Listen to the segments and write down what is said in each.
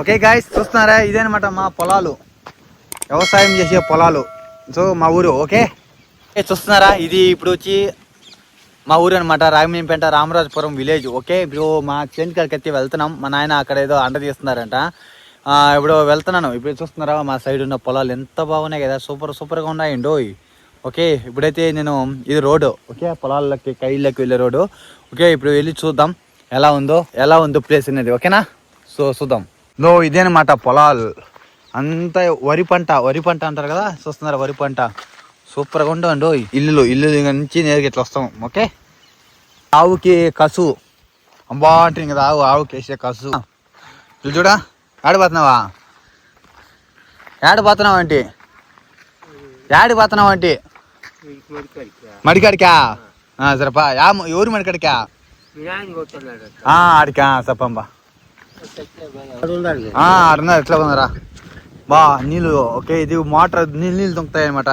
Okay guys చూస్తున్నారా? ఇదేనమాట మా పొలాలు. వ్యవసాయం చేసే పొలాలు. సో మా ఊరు ఓకే ఏ, చూస్తున్నారా? ఇది ఇప్పుడు వచ్చి మా ఊరు అనమాట రామేంపేట రామరాజపురం విలేజ్ ఓకే ఇప్పుడు మా చేంజ్ కాడికి ఎత్తి వెళ్తున్నాం. మా నాయన అక్కడ ఏదో అండ తీస్తున్నారంట. ఇప్పుడు వెళ్తున్నాను. ఇప్పుడు చూస్తున్నారా మా సైడ్ ఉన్న పొలాలు ఎంత బాగున్నాయి కదా. సూపర్ సూపర్గా ఉన్నాయండి ఓకే ఇప్పుడైతే నేను ఇది రోడ్డు ఓకే పొలాలకి కైళ్ళకి వెళ్ళే రోడ్డు. ఓకే ఇప్పుడు వెళ్ళి చూద్దాం. ఎలా ఉందో ఎలా ఉందో ప్లేస్ అనేది ఓకేనా సో చూద్దాం. నో ఇదేనమాట పొలాలు. అంతా వరి పంట వరి పంట అంటారు కదా? చూస్తున్నారు వరి పంట? సూపర్గా ఉండవు ఇల్లులు ఇల్లు నుంచి నేరుగా ఇట్లా వస్తాం ఓకే? ఆవుకి కసు. అంబా అంటుంది కదా ఆవు ఆవుకి వేసే కసు. చూడా ఆడిపోతున్నావా ఆడిపోతున్నావు అంటే ఆడిపోతున్నావు అంటే మడికాడికా? సరేపా. ఎవరు మడికాడికా? ఆడికా చెప్పంబా ఆ, ఎట్లా ఉందరా బా నీళ్ళు ఓకే ఇది మోటార్ నీళ్ళు నీళ్ళు దొంగతాయి అనమాట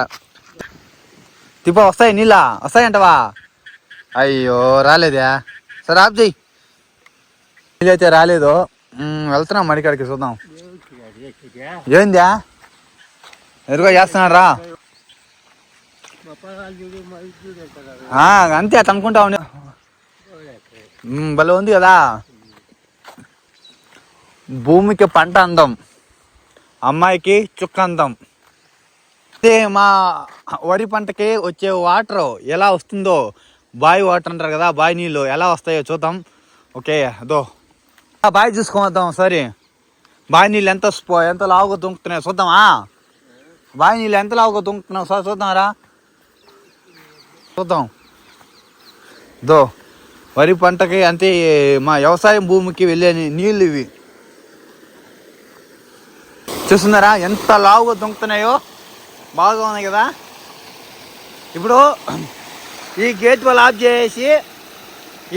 తిప్ప వస్తాయి నీళ్ళ వస్తాయంటవా అయ్యో రాలేదా. సరే ఆప్ చెయ్యి. నీళ్ళైతే రాలేదు. వెళ్తున్నాం మడికాడికి చూద్దాం. ఏందా? ఎదురుగా చేస్తున్నారా రా అంతే అట్లా అనుకుంటా భలే ఉంది కదా. భూమికి పంట అందం అమ్మాయికి చుక్క అందం. అయితే మా వరి పంటకి వచ్చే వాటర్ ఎలా వస్తుందో బావి వాటర్ అంటారు కదా బావి నీళ్ళు ఎలా వస్తాయో చూద్దాం. ఓకే అదో. ఆ బావి చూసుకుందాం సరే బావి నీళ్ళు ఎంత స్పో- ఎంత లావుగా దుంకుతున్నాయో చూద్దామా? బావి నీళ్ళు ఎంత లావుగా దుంకుతున్నావు సార్ చూద్దాంరా. చూద్దాం. దో వరి పంటకి అంటే మా వ్యవసాయం భూమికి వెళ్ళే నీళ్ళు ఇవి. చూస్తున్నారా? ఎంత లావుగా దొంగతున్నాయో బాగా ఉన్నాయి కదా? ఇప్పుడు ఈ గేట్ వాళ్ళు ఆఫ్ చేసి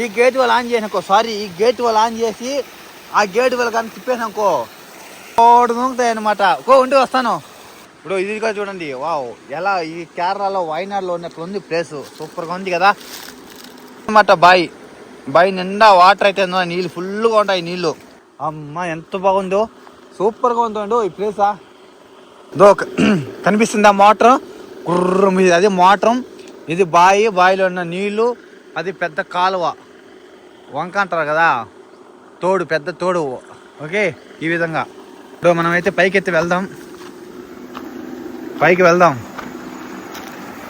ఈ గేట్ వాళ్ళు ఆన్ చేసినకో సారీ ఈ గేట్ వాళ్ళు ఆన్ చేసి ఆ గేట్ వాళ్ళు కానీ తిప్పేసినాకో కోడు దొంగతాయి అనమాట కో ఉండి వస్తాను. ఇప్పుడు ఇది కూడా చూడండి. వావ్ ఎలా ఈ కేరళలో వైనాడ్లో ఉన్నట్లు ఉంది ప్లేస్. సూపర్గా ఉంది కదా? అనమాట బాయ్. బాయ్ నిండా వాటర్ అయితే నీళ్ళు ఫుల్గా ఉంటాయి నీళ్ళు. అమ్మ ఎంత బాగుందో. సూపర్గా ఉందో ఈ ప్లేసా దో కనిపిస్తుందా మోటార్. గుర్రం ఇది అది మోటార్. ఇది బావి బావిలో ఉన్న నీళ్ళు అది పెద్ద కాలువ. వంక అంటారు కదా. తోడు పెద్ద తోడు. ఓకే? ఈ విధంగా. ఇప్పుడు మనమైతే పైకి ఎత్తి వెళ్దాం. పైకి వెళ్దాం.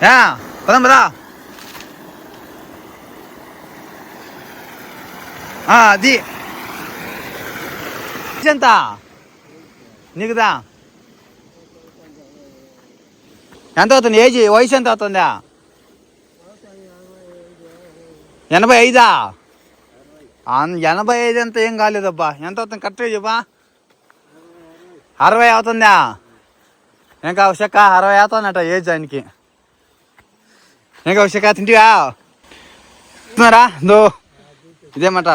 యా పదం పదా. అది. ఎంత నీకుదా? ఎంత అవుతుంది ఏజ్? వయసు ఎంత అవుతుందా ఎనభై ఐదా? ఎనభై ఐదు ఎంత ఏం కాలేదబ్బా. ఎంత అవుతుంది కరెక్ట్గా చెప్పా. అరవై అవుతుందా? ఇంకా ఉషక్క అరవై అవుతుందట ఏజ్ ఆయనకి. ఇంకా ఉషక్క తింటివా? తిన్నారా? దో ఇదేమాట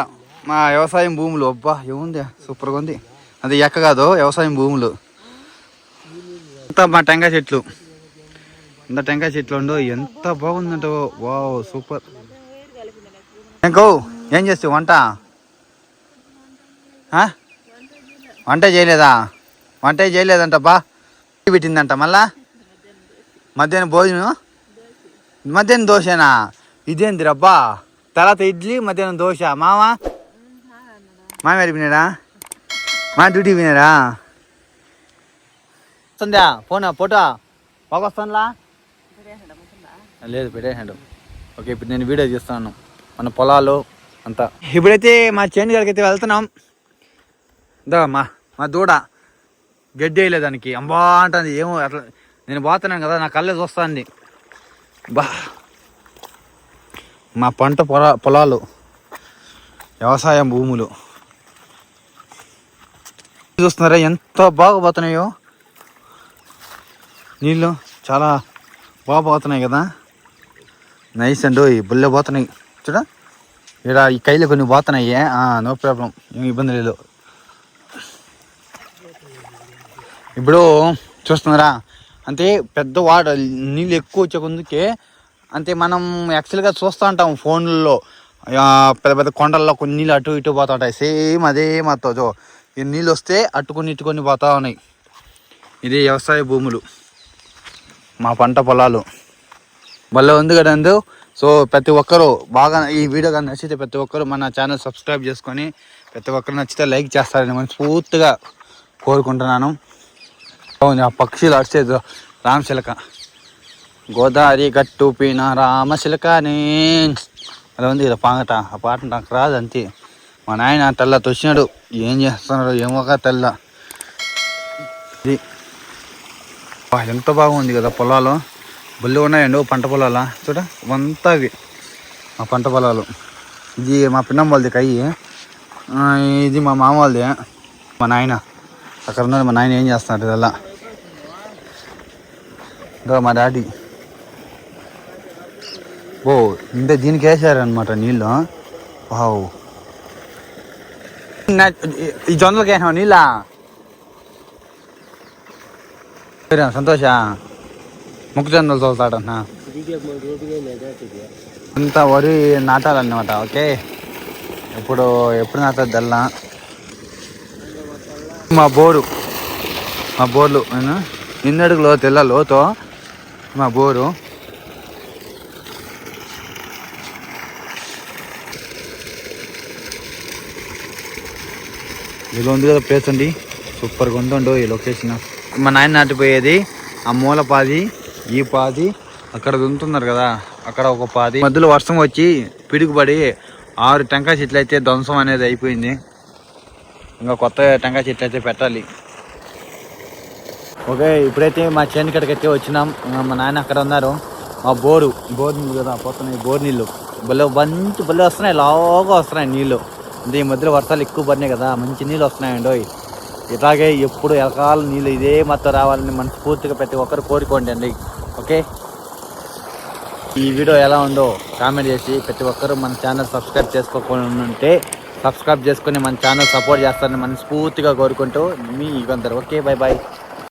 మా వ్యవసాయం భూములు అబ్బా ఏముంది? సూపర్గా ఉంది. అది ఎక్క కాదు వ్యవసాయం భూములు. అంతా మా టెంకాయ చెట్లు. ఇంత టెంకాయ చెట్లు ఉండు ఎంత బాగుందంట వావ్ సూపర్. ఇంకో ఏం చేస్తావు వంట? వంట చేయలేదా? వంట చేయలేదంట బా. పెట్టిందంట మళ్ళా? మధ్యాహ్నం భోజనం? మధ్యాహ్నం దోశనా? ఇదేంది రబ్బా తర్వాత ఇడ్లీ మధ్యాహ్నం దోశ. మావా? మామ వెళ్ళిపోయినాడా మా డ్యూటీ పోయినారా వస్తుందా? ఫోన్? ఫోటో బాగా వస్తుందా లేదు పెట్టేసాడు ఓకే ఇప్పుడు నేను వీడియో చేస్తున్నాను మన పొలాలు అంతా. ఇప్పుడైతే మా చేను గారికి అయితే వెళ్తున్నాం. దా మా మా దూడ. గడ్డి వేయలేదు దానికి. అంబా అంటుంది. ఏమో అట్లా. నేను పోతున్నాను కదా నా కళ్ళే చూస్తుంది. బా. మా పంట పొలా పొలాలు. వ్యవసాయం భూములు. చూస్తున్నారా? ఎంత బాగా పోతున్నాయో నీళ్ళు చాలా బాగా పోతున్నాయి కదా. నైస్ అండి ఈ బుల్లె పోతున్నాయి. చూడ. ఇక్కడ ఈ కైలు కొన్ని పోతున్నాయి. నో ప్రాబ్లం ఏం ఇబ్బంది లేదు. ఇప్పుడు చూస్తున్నారా? అంటే పెద్ద వాటర్ నీళ్ళు ఎక్కువ వచ్చే కొందుకే అంటే మనం యాక్చువల్గా చూస్తూ ఉంటాం ఫోన్లలో. పెద్ద పెద్ద కొండల్లో కొన్ని నీళ్ళు అటు ఇటు పోతుంటాయి సేమ్ అదే మాతో ఈ నీళ్ళు వస్తే అట్టుకొని ఇట్టుకొని పోతా ఉన్నాయి. ఇది వ్యవసాయ భూములు. మా పంట పొలాలు. భలే ఉంది కదండు సో ప్రతి ఒక్కరు బాగా ఈ వీడియో కానీ నచ్చితే ప్రతి ఒక్కరు మన ఛానల్ సబ్స్క్రైబ్ చేసుకొని ప్రతి ఒక్కరు నచ్చితే లైక్ చేస్తారని మనస్ఫూర్తిగా కోరుకుంటున్నాను. అవును, ఆ పక్షులు అడిచే రామశిలక గోదావరి గట్టు పీన రామశిలకని అలా ఉంది ఇలా పాంగట ఆ పాట నాకు రాదు అంతే. మా నాయన తెల్ల తొచ్చినాడు ఏం చేస్తున్నాడు ఏమో తెల్ల. ఇది. ఎంత బాగుంది కదా పొలాలు. బుల్లి ఉన్నాయండి పంట పొలాల? చూడ అంతా అవి మా పంట పొలాలు. ఇది మా పిన్నం వాళ్ళది కయ్యి. ఇది మా మామ వాళ్ళది. మా నాయన. అక్కడ ఉన్నాడు మా నాయన ఏం చేస్తున్నాడు ఇదల్లా ఇంకా మా డాడీ. ఓ ఇంత దీనికి వేసారనమాట నీళ్ళు. వావ్. ఈ జొన్నలకి వేసావు నీళ్ళ? సంతోష. మొక్కజొన్నలు తోలుతాడన్నా అంతా వరి నాటాలన్నమాట ఓకే? ఇప్పుడు ఎప్పుడు నాటాలి దల్లా మా బోరు మా బోర్లు నిన్నడుగులో తెల్ల లోతో? మా బోరు. ఇలా ఉంది కదా ప్లేస్ అండి. సూపర్గా ఉందండు ఈ లొకేషన్ మా నాయన నాటిపోయేది ఆ మూల పాది ఈ పాది అక్కడ దున్నుతున్నారు కదా అక్కడ ఒక పాది. మధ్యలో వర్షం వచ్చి పిడుగుపడి ఆరు టెంకాయ చెట్లు అయితే ధ్వంసం అనేది అయిపోయింది. ఇంకా కొత్త టెంకాయ చెట్లు అయితే పెట్టాలి. ఓకే ఇప్పుడైతే మా చేను కడకైతే అయితే వచ్చినాం. ఇంకా మా నాయన అక్కడ ఉన్నారు. మా బోరు బోర్ నీళ్ళు కదా పోతున్నాయి బోర్ నీళ్ళు. భలే మంచి భలే వస్తున్నాయి లాగా వస్తున్నాయి నీళ్ళు. అంటే ఈ మధ్యలో వర్షాలు ఎక్కువ పడినాయి కదా మంచి నీళ్ళు వస్తున్నాయండి ఇలాగే ఎప్పుడు ఎలకాల నీళ్ళు ఇదే మొత్తం రావాలని మనస్ఫూర్తిగా ప్రతి ఒక్కరు కోరుకోండి అండి. ఓకే? ఈ వీడియో ఎలా ఉందో కామెంట్ చేసి ప్రతి ఒక్కరు మన ఛానల్ సబ్స్క్రైబ్ చేసుకోకుండా ఉంటే సబ్స్క్రైబ్ చేసుకొని మన ఛానల్ సపోర్ట్ చేస్తారని మనస్ఫూర్తిగా కోరుకుంటూ మీ యుగంధర్ ఓకే బాయ్ బాయ్